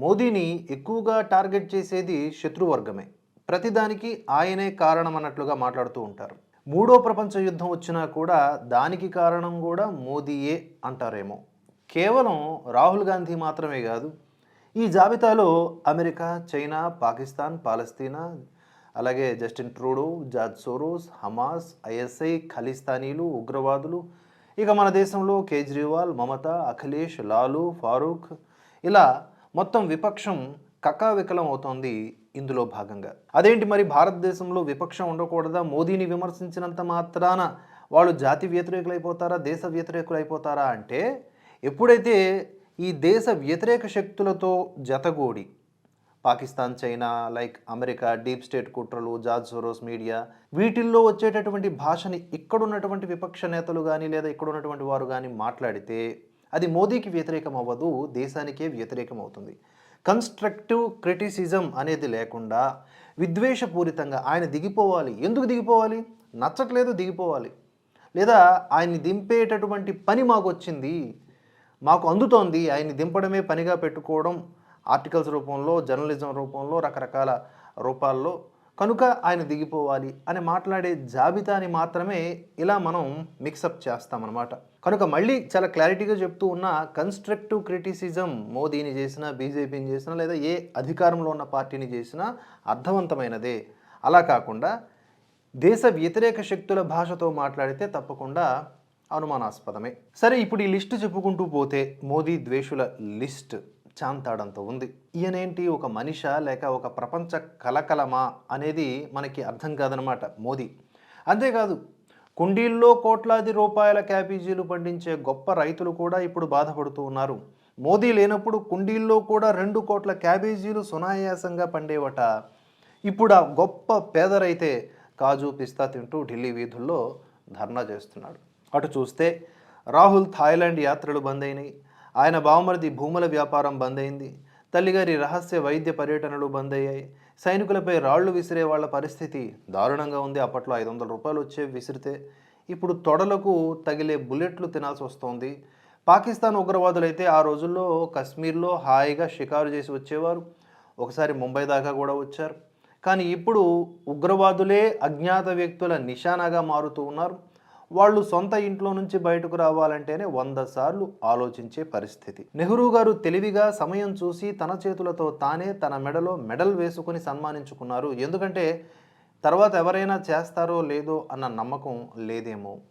మోదీని ఎక్కువగా టార్గెట్ చేసేది శత్రువర్గమే. ప్రతిదానికి ఆయనే కారణం అన్నట్లుగా మాట్లాడుతూ ఉంటారు. మూడో ప్రపంచ యుద్ధం వచ్చినా కూడా దానికి కారణం కూడా మోదీయే అంటారేమో. కేవలం రాహుల్ గాంధీ మాత్రమే కాదు ఈ జాబితాలో అమెరికా చైనా పాకిస్తాన్ పాలస్తీనా అలాగే Justin Trudeau George Soros Hamas ISI ఖలిస్తానీలు ఉగ్రవాదులు ఇక మన దేశంలో కేజ్రీవాల్ మమత అఖిలేష్ లాలు ఫారూక్ ఇలా మొత్తం విపక్షం కకావికలం అవుతోంది ఇందులో భాగంగా. అదేంటి మరి భారతదేశంలో విపక్షం ఉండకూడదా? మోదీని విమర్శించినంత మాత్రాన వాళ్ళు జాతి వ్యతిరేకులైపోతారా? దేశ వ్యతిరేకులు అయిపోతారా అంటే ఎప్పుడైతే ఈ దేశ వ్యతిరేక శక్తులతో జతగూడి Pakistan China like America deep state కుట్రలు జార్జ్ సోరోస్ మీడియా వీటిల్లో వచ్చేటటువంటి భాషని ఇక్కడున్నటువంటి విపక్ష నేతలు కానీ లేదా ఇక్కడ ఉన్నటువంటి వారు కానీ మాట్లాడితే అది మోదీకి వ్యతిరేకం అవ్వదు దేశానికే వ్యతిరేకం అవుతుంది కన్స్ట్రక్టివ్ క్రిటిసిజం అనేది లేకుండా విద్వేషపూరితంగా ఆయన దిగిపోవాలి. ఎందుకు దిగిపోవాలి? నచ్చట్లేదు దిగిపోవాలి. లేదా ఆయన్ని దింపేటటువంటి పని మాకు వచ్చింది మాకు అందుతోంది ఆయన్ని దింపడమే పనిగా పెట్టుకోవడం ఆర్టికల్స్ రూపంలో జర్నలిజం రూపంలో రకరకాల రూపాల్లో కనుక ఆయన దిగిపోవాలి అని మాట్లాడే జాబితాని మాత్రమే ఇలా మనం మిక్సప్ చేస్తామన్నమాట. కనుక మళ్ళీ చాలా క్లారిటీగా చెప్తూ ఉన్న కన్స్ట్రక్టివ్ క్రిటిసిజం మోదీని చేసినా బీజేపీని చేసినా లేదా ఏ అధికారంలో ఉన్న పార్టీని చేసినా అర్థవంతమైనదే. అలా కాకుండా దేశ వ్యతిరేక శక్తుల భాషతో మాట్లాడితే తప్పకుండా అనుమానాస్పదమే. సరే ఇప్పుడు ఈ లిస్టు చెప్పుకుంటూ పోతే మోదీ ద్వేషుల లిస్ట్. చాంతాడంత ఉంది. ఈయనేంటి? ఒక మనిష లేక ఒక ప్రపంచ కలకలమా? అనేది మనకి అర్థం కాదనమాట మోదీ. అంతేకాదు కుండీల్లో కోట్లాది రూపాయల క్యాబేజీలు పండించే గొప్ప రైతులు కూడా ఇప్పుడు బాధపడుతూ ఉన్నారు. మోదీ లేనప్పుడు కుండీల్లో కూడా రెండు కోట్ల క్యాబేజీలు సునాయాసంగా పండేవట. ఇప్పుడు ఆ గొప్ప పేదరైతే కాజు పిస్తా తింటూ ఢిల్లీ వీధుల్లో ధర్నా చేస్తున్నాడు. అటు చూస్తే రాహుల్ థాయిలాండ్ యాత్రలు బంద్ అయినాయి. ఆయన బావమరిది భూముల వ్యాపారం బంద్ అయింది తల్లిగారి రహస్య వైద్య పర్యటనలు బంద్ అయ్యాయి సైనికులపై రాళ్ళు విసిరే వాళ్ళ పరిస్థితి దారుణంగా ఉంది. అప్పట్లో ఐదు వందల రూపాయలు వచ్చే విసిరితే ఇప్పుడు తొడలకు తగిలే బుల్లెట్లు తినాల్సి వస్తోంది. పాకిస్తాన్ ఉగ్రవాదులైతే ఆ రోజుల్లో కశ్మీర్లో హాయిగా షికారు చేసి వచ్చేవారు. ఒకసారి ముంబై దాకా కూడా వచ్చారు. కానీ ఇప్పుడు ఉగ్రవాదులే అజ్ఞాత వ్యక్తుల నిశానాగా మారుతూ ఉన్నారు. వాళ్ళు సొంత ఇంట్లో నుంచి బయటకు రావాలంటేనే వంద సార్లు ఆలోచించే పరిస్థితి. నెహ్రూ గారు తెలివిగా సమయం చూసి తన చేతులతో తానే తన మెడలో మెడల్ వేసుకుని సన్మానించుకున్నారు. ఎందుకంటే తర్వాత ఎవరైనా చేస్తారో లేదో అన్న నమ్మకం లేదేమో.